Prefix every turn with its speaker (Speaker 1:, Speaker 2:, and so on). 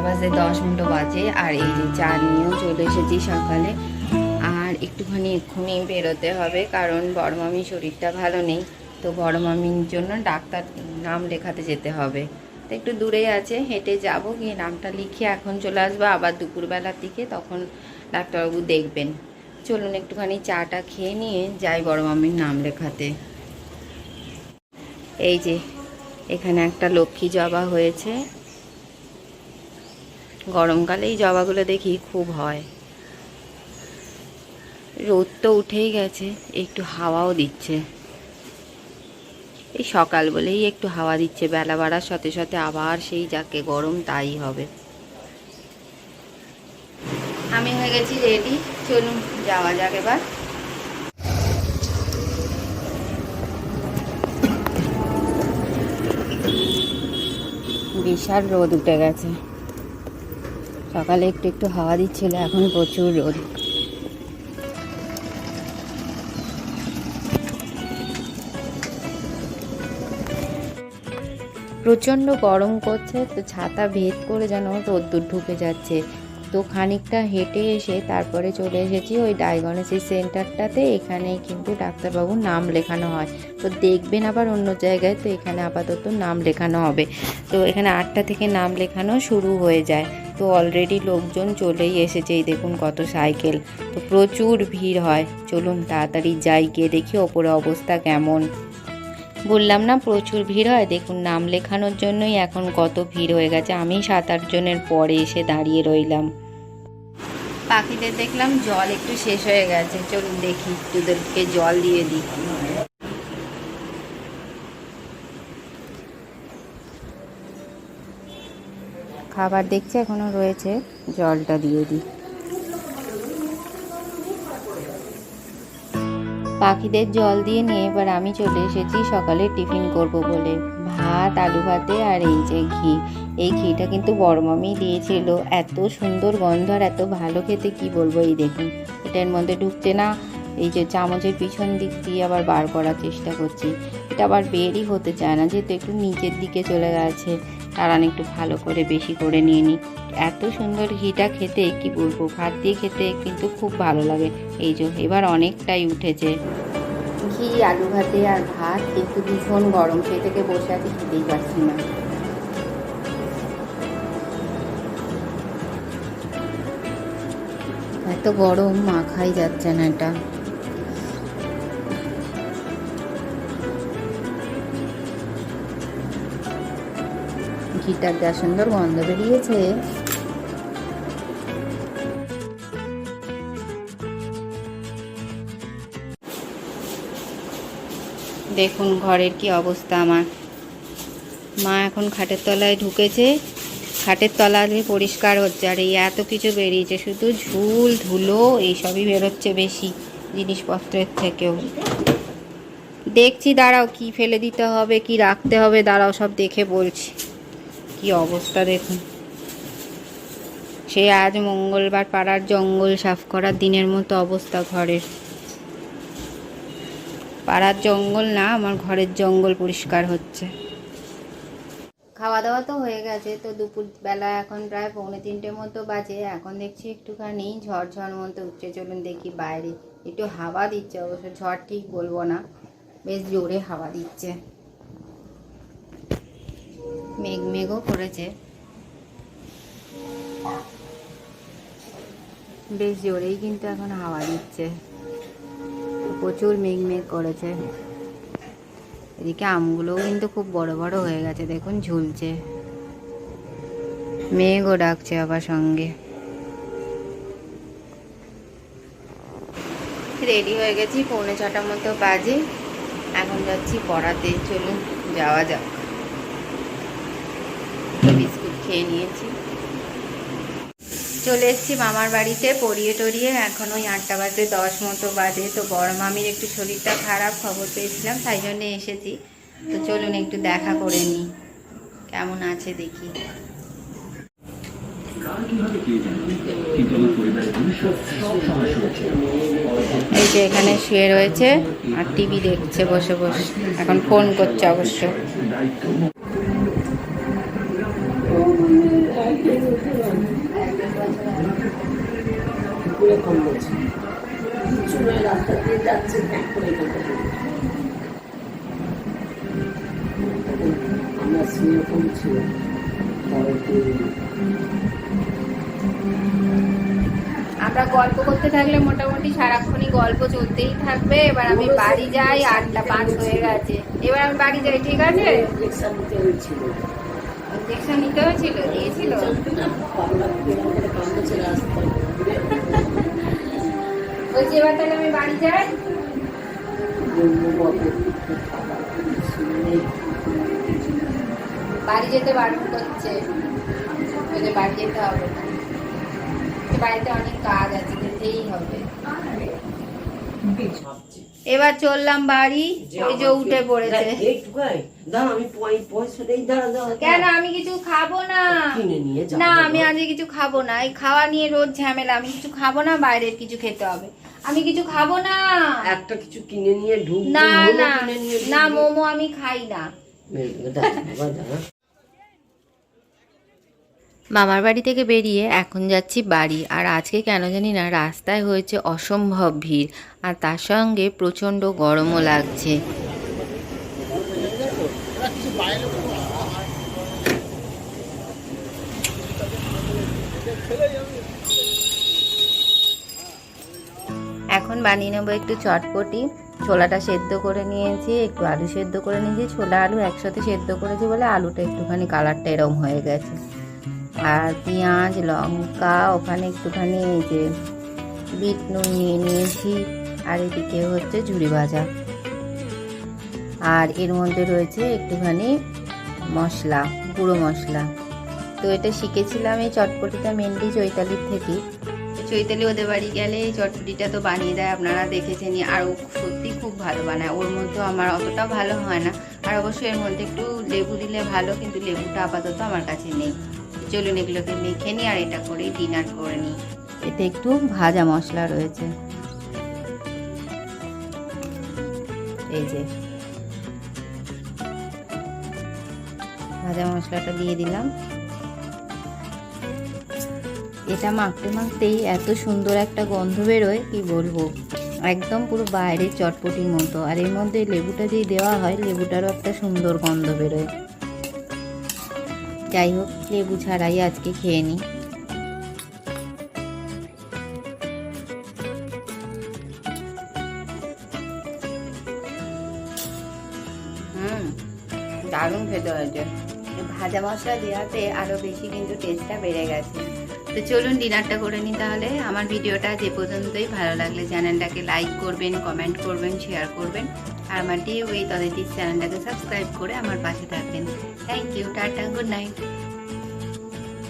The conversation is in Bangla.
Speaker 1: আটটা বাজে, দশ মিনিট বাজে, আর এই যে চা নিয়েও চলে এসেছি সকালে। আর একটুখানি এক্ষুনি বেরোতে হবে, কারণ বড় মামির শরীরটা ভালো নেই, তো বড় মামির জন্য ডাক্তার নাম লেখাতে যেতে হবে। তো একটু দূরে আছে, হেঁটে যাব, গিয়ে নামটা লিখে এখন চলে আসব, আবার দুপুরবেলার দিকে, তখন ডাক্তারবাবু দেখবেন। চলুন একটুখানি চাটা খেয়ে নিয়ে যাই বড় মামির নাম লেখাতে। এই যে, এখানে একটা লক্ষ্মী জবা হয়েছে। গরমকালে এই জবাগুলো দেখি খুব হয়। রোদ তো উঠেই গেছে, একটু হাওয়াও দিচ্ছে। এই সকাল বলেই একটু হাওয়া দিচ্ছে, বেলা বাড়ার সাথে সাথে আবার সেই যাকে গরম তাই হবে। আমি হয়ে গেছি রেডি চলুন যাওয়া যাক এবার। বিশাল রোদ উঠে গেছে। সকালে একটু একটু হাওয়া দিচ্ছিল, এখন প্রচুর রোদ। প্রচণ্ড গরম করছে, তো ছাতা ভেদ করে যেন রোদ্দুর ঢুকে যাচ্ছে। তো খানিকটা হেঁটে এসে তারপরে চলে এসেছি ওই ডায়াগনোসিস সেন্টারটাতে এখানে কিন্তু ডাক্তারবাবুর নাম লেখানো হয়। তো দেখবেন আবার অন্য জায়গায়, তো এখানে আপাতত নাম লেখানো হবে। তো এখানে আটটা থেকে নাম লেখানো শুরু হয়ে যায়। তো অলরেডি লোকজন চলেই এসেছে। এই দেখুন কত সাইকেল তো প্রচুর ভিড় হয়। চলুন তাড়াতাড়ি যাই, গিয়ে দেখি ওপরে অবস্থা কেমন। বললাম না প্রচুর ভিড় হয়? দেখুন নাম লেখানোর জন্যই এখন কত ভিড় হয়ে গেছে। আমি সাত আট জনের পরে এসে দাঁড়িয়ে রইলাম। পাখিদের দেখলাম জল একটু শেষ হয়ে গেছে। চলুন দেখি তোদেরকে জল দিয়ে দিই। খাবার দেখছে, এখনও রয়েছে। জলটা দিয়ে দিই। পাখিদের জল দিয়ে নিয়ে এবার আমি চলে এসেছি সকালে টিফিন করব বলে। ভাত, আলু ভাতে আর এই যে ঘি। এই ঘিটা কিন্তু বড় মামি দিয়েছিল। এত সুন্দর গন্ধ আর এত ভালো খেতে, কি বলব, এই দেখুন। এটার মধ্যে ঢুকছে না, এই যে চামচের পিছন দিক দিয়ে আবার বার করার চেষ্টা করছি। এটা আবার বেরই হতে চায় না, যেহেতু একটু নিচের দিকে চলে গেছে। তারান একটু ভালো করে বেশি করে নিয়ে নিই। এত সুন্দর ঘিটা খেতে, কি বলব, ভাত দিয়ে খেতে কিন্তু খুব ভালো লাগে। এই যে, এবার অনেকটাই উঠেছে। ঘি, আলু ভাতে আর ভাত কিন্তু ভীষণ গরম সেই থেকে বসে আছি খেতেই পারছি না। এত গরম, মাখাই যাচ্ছে না এটা। ঘিটার যা সুন্দর গন্ধ বেরিয়েছে। দেখুন ঘরের কি অবস্থা আমার। মা এখন খাটের তলায় ঢুকেছে। খাটের তলা দিয়ে পরিষ্কার হচ্ছে, আর এই এত কিছু বেরিয়েছে, শুধু ঝুল, ধুলো, এইসবই বেরোচ্ছে বেশি জিনিসপত্রের থেকেও। দেখছি, দাঁড়াও, কি ফেলে দিতে হবে, কি রাখতে হবে, দাঁড়াও, সব দেখে বলছি। কি অবস্থা দেখুন। সে আজ মঙ্গলবার পাড়ার জঙ্গল সাফ করার দিনের মতো অবস্থা ঘরের। পাড়ার জঙ্গল না, আমার ঘরের জঙ্গল পরিষ্কার হচ্ছে। খাওয়া দাওয়া তো হয়ে গেছে, তো দুপুর বেলা এখন প্রায় পৌনে তিনটে মতো বাজে, এখন দেখছি একটুখানি ঝড় ঝড় মতো উঠছে, চলুন দেখি বাইরে। একটু হাওয়া দিচ্ছে অবশ্য, ঝড় ঠিক বলব না, বেশ জোরে হাওয়া দিচ্ছে। মেঘ, মেঘও করেছে। বেশ জোরেই কিন্তু এখন হাওয়া দিচ্ছে। প্রচুর মেঘ মেঘ করেছে। এদিকে আমগুলোও কিন্তু খুব বড় বড় হয়ে গেছে, দেখুন ঝুলছে। মেঘও ডাকছে আবার সঙ্গে। রেডি হয়ে গেছি, পৌনে ছটার মতো বাজে। এখন যাচ্ছি পড়াতে, চলুন, যাওয়া যাক। খেয়ে নিয়েছি। চলে এসেছি মামার বাড়িতে, পড়িয়ে টরিয়ে এখন ওই আটটা বাজে, দশ মতো বাজে। তো বড় মামির একটু শরীরটা খারাপ, খবর পেয়েছিলাম, তাই জন্যে এসেছি। তো চলুন একটু দেখা করে নিই। কেমন আছে দেখি। এই যে এখানে শুয়ে রয়েছে, আর টিভি দেখছে বসে বসে। এখন ফোন করছে অবশ্য।
Speaker 2: এরকম বলছে কিছু নয় রাস্তা দিয়ে যাচ্ছে ব্যাক করে এখানটা পড়ে গেছে। তখন আমরা সেরকম ছিল তারপরে
Speaker 1: আমরা গল্প করতে থাকলে মোটামুটি সারাক্ষণই গল্প চলতেই থাকবে। এবার আমি বাড়ি যাই আটটা পাঁচ হয়ে গেছে। এবার আমি বাড়ি যাই ঠিক আছে?
Speaker 2: হয়েছিল।
Speaker 1: ইঞ্জেকশন নিতে হয়েছিল দিয়েছিল? বলছি এবার তাহলে আমি বাড়ি যাই। যেতে বারণ করছে। ওই বাড়ি যেতে হবে না। বাড়িতে অনেক কাজ আছে যেতেই হবে। এবার চললাম বাড়ি ওই যে উঠে পড়েছে। কেন? আমি কিছু খাব না। না আমি আজকে কিছু খাব না। এই খাওয়া নিয়ে রোজ ঝামেলা। আমি কিছু খাব না বাইরের কিছু খেতে হবে। আমি কিছু খাব না।
Speaker 2: একটা কিছু কিনে নিয়ে ঢুক
Speaker 1: না না না মোমো আমি খাই না। মামার বাড়ি থেকে বেরিয়ে এখন যাচ্ছি বাড়ি। আর আজকে কেন জানি না রাস্তায় হয়েছে অসম্ভব ভিড়, আর তার সঙ্গে প্রচণ্ড গরমও লাগছে। এখন বানিয়ে নেব একটু চটপটি। ছোলাটা সেদ্ধ করে নিয়েছি, একটু আলু সেদ্ধ করে নিয়েছি। ছোলা আলু একসাথে সেদ্ধ করেছি বলে আলুটা একটুখানি কালারটা এরম হয়ে গেছে। আর পেঁয়াজ, লঙ্কা, ওখানে একটুখানি এই যে বিট নুন নিয়ে নিয়েছি। আর এদিকে হচ্ছে ঝুড়ি ভাজা। আর এর মধ্যে রয়েছে একটুখানি মশলা, গুঁড়ো মশলা। তো এটা শিখেছিলাম এই চটপটিটা মেনলি চৈতালির থেকেই চৈতালি ওদের বাড়ি গেলে এই চটপটিটা তো বানিয়ে দেয়, আপনারা দেখেছেনই। আর ও সত্যি খুব ভালো বানায়। ওর মধ্যে আমার অতটা ভালো হয় না। আর অবশ্যই এর মধ্যে একটু লেবু দিলে ভালো, কিন্তু লেবুটা আপাতত আমার কাছে নেই। চলুন এগুলোকে মেখে নিই আর এটা করে ডিনার করে নিই। এতে একটু ভাজা মশলা রয়েছে। এই যে। ভাজা মশলাটা দিয়ে দিলাম। এটা মাখতে মাখতেই এত সুন্দর একটা গন্ধ বেরোয়, কি বলব? একদম পুরো বাইরে চটপটির মতো। আর এর মধ্যে লেবুটা যদি দেওয়া হয়, লেবুটারও একটা সুন্দর গন্ধ বেরোয়। যাই হোক লেবু ছাড়াই আজকে খেয়ে নিই হুম দারুণ খেতে হয়েছে। ভাজা মশলা দেওয়াতে আরও বেশি কিন্তু টেস্টটা বেড়ে গেছে। তো চলুন ডিনারটা করে নিই তাহলে। আমার ভিডিওটা যে পর্যন্তই। ভালো লাগলে চ্যানেলটাকে লাইক করবেন কমেন্ট করবেন শেয়ার করবেন। আর আমার ডিউ ওই তাদের চ্যানেলটাকে সাবস্ক্রাইব করে আমার পাশে থাকবেন। Thank you tata good night